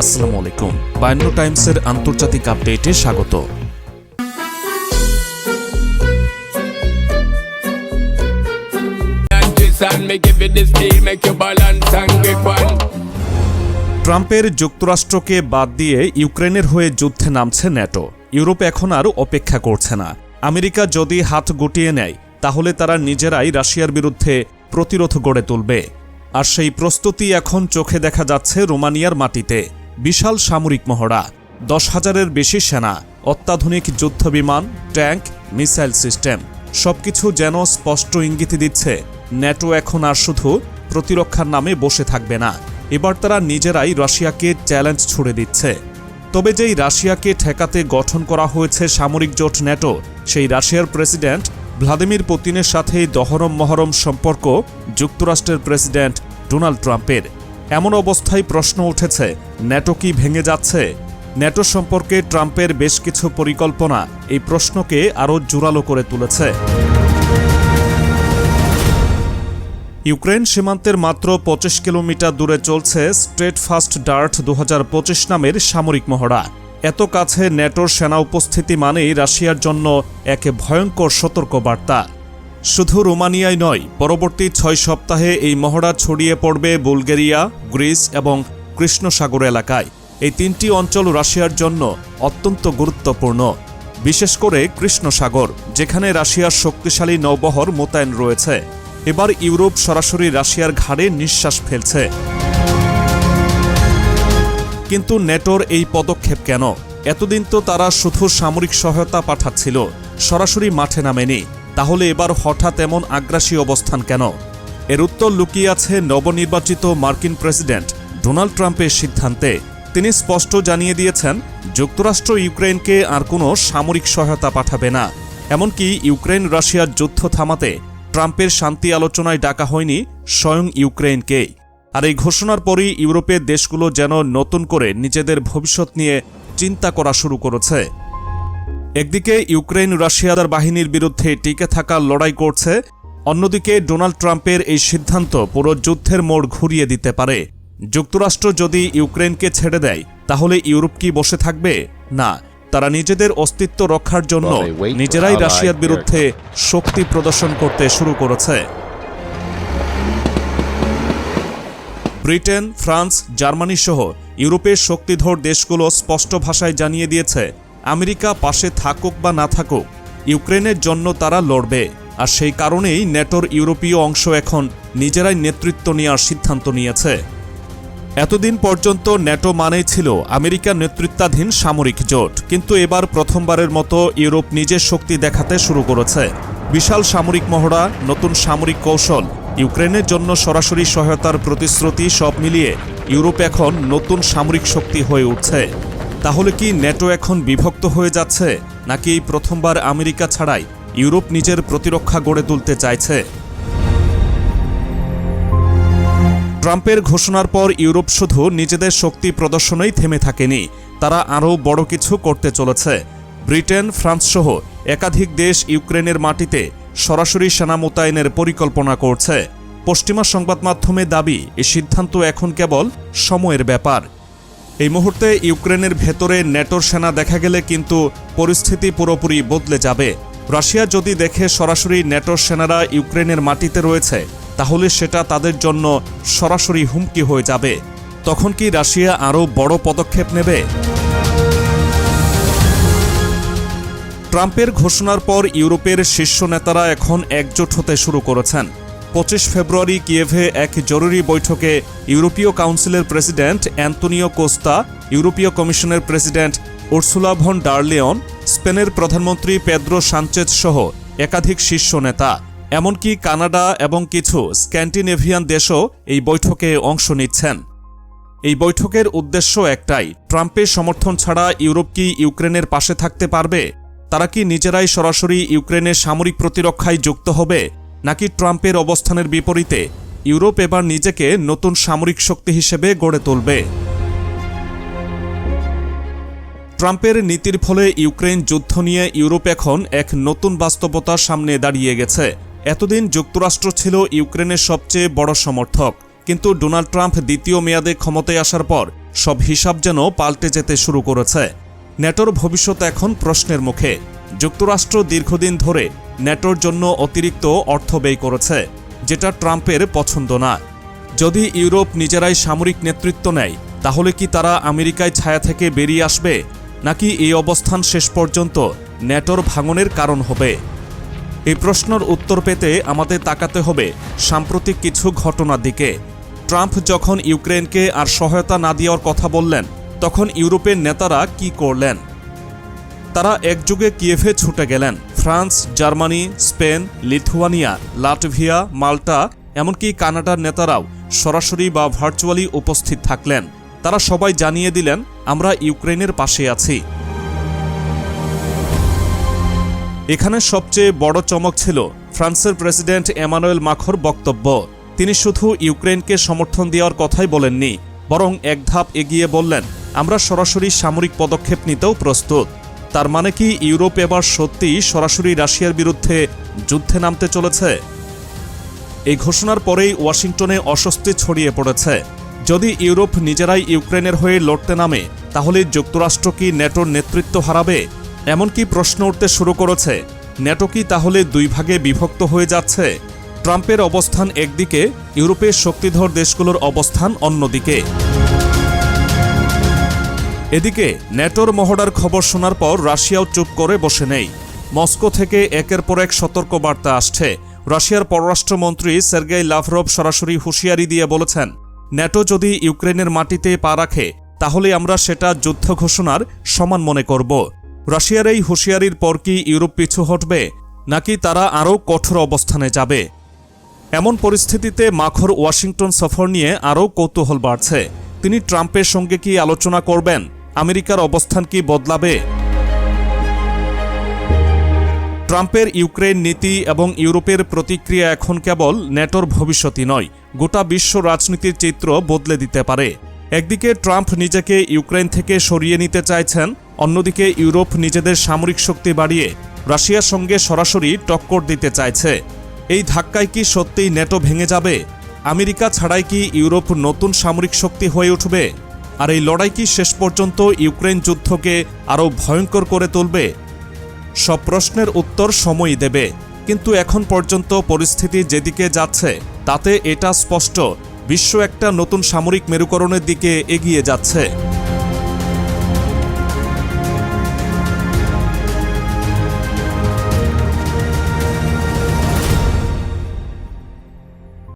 আসসালামু আলাইকুম। বায়ান্ন টাইমসের আন্তর্জাতিক আপডেটে স্বাগত. ট্রাম্পের যুক্তরাষ্ট্রকে বাদ দিয়ে ইউক্রেনের হয়ে যুদ্ধে নামছে ন্যাটো। ইউরোপ এখন আর অপেক্ষা করছে না। আমেরিকা যদি হাত গুটিয়ে নেয়, তাহলে তারা নিজেরাই রাশিয়ার বিরুদ্ধে প্রতিরোধ গড়ে তুলবে। আর সেই প্রস্তুতি এখন চোখে দেখা যাচ্ছে রোমানিয়ার মাটিতে। বিশাল সামরিক মহড়া, দশ হাজারের বেশি সেনা, অত্যাধুনিক যুদ্ধবিমান ট্যাঙ্ক, মিসাইল সিস্টেম, সবকিছু যেন স্পষ্ট ইঙ্গিত দিচ্ছে, ন্যাটো এখন আর শুধু প্রতিরক্ষার নামে বসে থাকবে না। এবার তারা নিজেরাই রাশিয়াকে চ্যালেঞ্জ ছুড়ে দিচ্ছে। তবে যেই রাশিয়াকে ঠেকাতে গঠন করা হয়েছে সামরিক জোট ন্যাটো, সেই রাশিয়ার প্রেসিডেন্ট ভ্লাদিমির পুতিনের সাথে দহরম মহরম সম্পর্ক যুক্তরাষ্ট্রের প্রেসিডেন্ট ডোনাল্ড ট্রাম্পের। এমন অবস্থায় প্রশ্ন উঠেছে, ন্যাটো কি ভেঙে যাচ্ছে? ন্যাটো সম্পর্কে ট্রাম্পের বেশ কিছু পরিকল্পনা এই প্রশ্নকে আরও জোরালো করে তুলেছে। ইউক্রেন সীমান্তের মাত্র পঁচিশ কিলোমিটার দূরে চলছে স্ট্রেট ফাস্ট ডার্ট দু হাজার পঁচিশ নামের সামরিক মহড়া। এত কাছে ন্যাটোর সেনা উপস্থিতি মানেই রাশিয়ার জন্য এক ভয়ঙ্কর সতর্ক বার্তা শুধু রোমানিয়ায় নয়, পরবর্তী ছয় সপ্তাহে এই মহড়া ছড়িয়ে পড়বে বুলগেরিয়া, গ্রিস এবং কৃষ্ণসাগর এলাকায়। এই তিনটি অঞ্চল রাশিয়ার জন্য অত্যন্ত গুরুত্বপূর্ণ। বিশেষ করে কৃষ্ণসাগর, যেখানে রাশিয়ার শক্তিশালী নৌবহর মোতায়েন রয়েছে। এবার ইউরোপ সরাসরি রাশিয়ার ঘাড়ে নিঃশ্বাস ফেলছে। কিন্তু নেটোর এই পদক্ষেপ কেন? এতদিন তো তারা শুধু সামরিক সহায়তা পাঠাচ্ছিল, সরাসরি মাঠে নামেনি। তাহলে এবার হঠাৎ এমন আগ্রাসী অবস্থান কেন? এর উত্তর লুকিয়ে আছে নবনির্বাচিত মার্কিন প্রেসিডেন্ট ডোনাল্ড ট্রাম্পের সিদ্ধান্তে। তিনি স্পষ্ট জানিয়ে দিয়েছেন, যুক্তরাষ্ট্র ইউক্রেনকে আর কোনো সামরিক সহায়তা পাঠাবে না। এমনকি ইউক্রেন রাশিয়ার যুদ্ধ থামাতে ট্রাম্পের শান্তি আলোচনায় ডাকা হয়নি স্বয়ং ইউক্রেনকেই আর এই ঘোষণার পরই ইউরোপের দেশগুলো যেন নতুন করে নিজেদের ভবিষ্যৎ নিয়ে চিন্তা করা শুরু করেছে। একদিকে ইউক্রেন রাশিয়াদার বাহিনীর বিরুদ্ধে টিকে থাকার লড়াই করছে অন্যদিকে ডোনাল্ড ট্রাম্পের এই সিদ্ধান্ত পুরো যুদ্ধের মোড় ঘুরিয়ে দিতে পারে। যুক্তরাষ্ট্র যদি ইউক্রেনকে ছেড়ে দেয় তাহলে ইউরোপ কি বসে থাকবে? না তারা নিজেদের অস্তিত্ব রক্ষার জন্য নিজেরাই রাশিয়ার বিরুদ্ধে শক্তি প্রদর্শন করতে শুরু করেছে। ব্রিটেন ফ্রান্স জার্মানি সহ ইউরোপের শক্তিধর দেশগুলো স্পষ্ট ভাষায় জানিয়ে দিয়েছে আমেরিকা পাশে থাকুক বা না থাকুক, ইউক্রেনের জন্য তারা লড়বে। আর সেই কারণেই নেটোর ইউরোপীয় অংশ এখন নিজেরাই নেতৃত্ব নেওয়ার সিদ্ধান্ত নিয়েছে। এতদিন পর্যন্ত ন্যাটো মানেই ছিল আমেরিকার নেতৃত্বাধীন সামরিক জোট। কিন্তু এবার প্রথমবারের মতো ইউরোপ নিজের শক্তি দেখাতে শুরু করেছে। বিশাল সামরিক মহড়া, নতুন সামরিক কৌশল, ইউক্রেনের জন্য সরাসরি সহায়তার প্রতিশ্রুতি সব মিলিয়ে ইউরোপ এখন নতুন সামরিক শক্তি হয়ে উঠছে। তাহলে কি ন্যাটো এখন বিভক্ত হয়ে যাচ্ছে, নাকি এই প্রথমবার আমেরিকা ছাড়াই ইউরোপ নিজের প্রতিরক্ষা গড়ে তুলতে চাইছে? ট্রাম্পের ঘোষণার পর ইউরোপ শুধু নিজেদের শক্তি প্রদর্শনেই থেমে থাকেনি, তারা আরও বড় কিছু করতে চলেছে। ব্রিটেন, ফ্রান্স সহ একাধিক দেশ ইউক্রেনের মাটিতে সরাসরি সেনা মোতায়েনের পরিকল্পনা করছে। পশ্চিমা সংবাদ মাধ্যমে দাবি এই সিদ্ধান্ত এখন কেবল সময়ের ব্যাপার। এই মুহূর্তে ইউক্রেনের ভেতরে ন্যাটোর সেনা দেখা গেলে কিন্তু পরিস্থিতি পুরোপুরি বদলে যাবে। রাশিয়া যদি দেখে সরাসরি ন্যাটোর সেনারা ইউক্রেনের মাটিতে রয়েছে, তাহলে সেটা তাদের জন্য সরাসরি হুমকি হয়ে যাবে। তখন কি রাশিয়া আরও বড় পদক্ষেপ নেবে? ট্রাম্পের ঘোষণার পর ইউরোপের শীর্ষ নেতারা এখন একজোট হতে শুরু করেছেন। পঁচিশ ফেব্রুয়ারি কিয়েভে এক জরুরি বৈঠকে ইউরোপীয় কাউন্সিলের প্রেসিডেন্ট অ্যান্তোনিও কোস্তা, ইউরোপীয় কমিশনের প্রেসিডেন্ট উর্সুলা ভন ডার্লিয়ন স্পেনের প্রধানমন্ত্রী পেদ্রো সানচেজ সহ একাধিক শীর্ষ নেতা। এমনকি কানাডা এবং কিছু স্ক্যান্টিনেভিয়ান দেশও এই বৈঠকে অংশ নিচ্ছেন। এই বৈঠকের উদ্দেশ্য একটাই, ট্রাম্পের সমর্থন ছাড়া ইউরোপ কি ইউক্রেনের পাশে থাকতে পারবে? তারা কি নিজেরাই সরাসরি ইউক্রেনের সামরিক প্রতিরক্ষায় যুক্ত হবে? নাকি ট্রাম্পের অবস্থানের বিপরীতে ইউরোপ এবার নিজেকে নতুন সামরিক শক্তি হিসেবে গড়ে তুলবে। ট্রাম্পের নীতির ফলে ইউক্রেন যুদ্ধ নিয়ে ইউরোপ এখন এক নতুন বাস্তবতার সামনে দাঁড়িয়ে গেছে। এতদিন যুক্তরাষ্ট্র ছিল ইউক্রেনের সবচেয়ে বড় সমর্থক, কিন্তু ডোনাল্ড ট্রাম্প দ্বিতীয় মেয়াদে ক্ষমতায় আসার পর সব হিসাব যেন পাল্টে যেতে শুরু করেছে। ন্যাটোর ভবিষ্যৎ এখন প্রশ্নের মুখে। যুক্তরাষ্ট্র দীর্ঘদিন ধরে ন্যাটোর জন্য অতিরিক্ত অর্থ ব্যয় করেছে, যেটা ট্রাম্পের পছন্দ না। যদি ইউরোপ নিজেরাই সামরিক নেতৃত্ব নেয়, তাহলে কি তারা আমেরিকায় ছায়া থেকে বেরিয়ে আসবে, নাকি এই অবস্থান শেষ পর্যন্ত ন্যাটোর ভাঙনের কারণ হবে? এই প্রশ্নের উত্তর পেতে আমাদের তাকাতে হবে সাম্প্রতিক কিছু ঘটনার দিকে। ট্রাম্প যখন ইউক্রেনকে আর সহায়তা না দেওয়ার কথা বললেন, তখন ইউরোপের নেতারা কি করলেন? তারা একযুগে কিয়েভে ছুটে গেলেন। France, Germany, Spain, Lithuania, Latvia, Malta, এমনকি কানাডার নেতারাও সরাসরি বা ভার্চুয়ালি উপস্থিত থাকলেন। তারা সবাই জানিয়ে দিলেন, আমরা ইউক্রেনের পাশে আছি। এখানে সবচেয়ে বড় চমক ছিল ফ্রান্সের প্রেসিডেন্ট এমানুয়েল মাখর বক্তব্য। তিনি শুধু ইউক্রেনকে সমর্থন দেওয়ার কথাই বলেননি, বরং এক ধাপ এগিয়ে বললেন, আমরা সরাসরি সামরিক পদক্ষেপ নিতেও প্রস্তুত। তার মানে কি ইউরোপ এবার সত্যিই সরাসরি রাশিয়ার বিরুদ্ধে যুদ্ধে নামতে চলেছে? এই ঘোষণার পরেই ওয়াশিংটনে অস্বস্তি ছড়িয়ে পড়েছে। যদি ইউরোপ নিজেরাই ইউক্রেনের হয়ে লড়তে নামে, তাহলে যুক্তরাষ্ট্র কি ন্যাটোর নেতৃত্ব হারাবে? এমনকি প্রশ্ন উঠতে শুরু করেছে, ন্যাটো কি তাহলে দুই ভাগে বিভক্ত হয়ে যাচ্ছে? ট্রাম্পের অবস্থান একদিকে, ইউরোপের শক্তিধর দেশগুলোর অবস্থান অন্যদিকে। এদিকে ন্যাটোর মহড়ার খবর শোনার পর রাশিয়াও চুপ করে বসে নেই। মস্কো থেকে একের পর এক সতর্ক বার্তা আসছে। রাশিয়ার পররাষ্ট্রমন্ত্রী সের্গেই লাভরভ সরাসরি হুঁশিয়ারি দিয়ে বলেছেন ন্যাটো যদি ইউক্রেনের মাটিতে পা রাখে, তাহলে আমরা সেটা যুদ্ধ ঘোষণার সমান মনে করব। রাশিয়ার এই হুঁশিয়ারির পর কি ইউরোপ পিছু হটবে, নাকি তারা আরও কঠোর অবস্থানে যাবে? এমন পরিস্থিতিতে মাখর ওয়াশিংটন সফর নিয়ে আরও কৌতূহল বাড়ছে। তিনি ট্রাম্পের সঙ্গে কি আলোচনা করবেন? আমেরিকার অবস্থান কি বদলাবে? ট্রাম্পের ইউক্রেন নীতি এবং ইউরোপের প্রতিক্রিয়া এখন কেবল ন্যাটোর ভবিষ্যতই নয়, গোটা বিশ্ব রাজনীতির চিত্র বদলে দিতে পারে। একদিকে ট্রাম্প নিজেকে ইউক্রেন থেকে সরিয়ে নিতে চাইছেন, অন্যদিকে ইউরোপ নিজেদের সামরিক শক্তি বাড়িয়ে রাশিয়ার সঙ্গে সরাসরি টক্কর দিতে চাইছে। এই ধাক্কায় কি সত্যিই ন্যাটো ভেঙে যাবে? আমেরিকা ছাড়াই কি ইউরোপ নতুন সামরিক শক্তি হয়ে উঠবে? আর এই লড়াই কি শেষ পর্যন্ত ইউক্রেন যুদ্ধকে আরও ভয়ঙ্কর করে তুলবে? সব প্রশ্নের উত্তর সময়ই দেবে, কিন্তু এখন পর্যন্ত পরিস্থিতি যেদিকে যাচ্ছে, তাতে এটা স্পষ্ট, বিশ্ব একটা নতুন সামরিক মেরুকরণের দিকে এগিয়ে যাচ্ছে।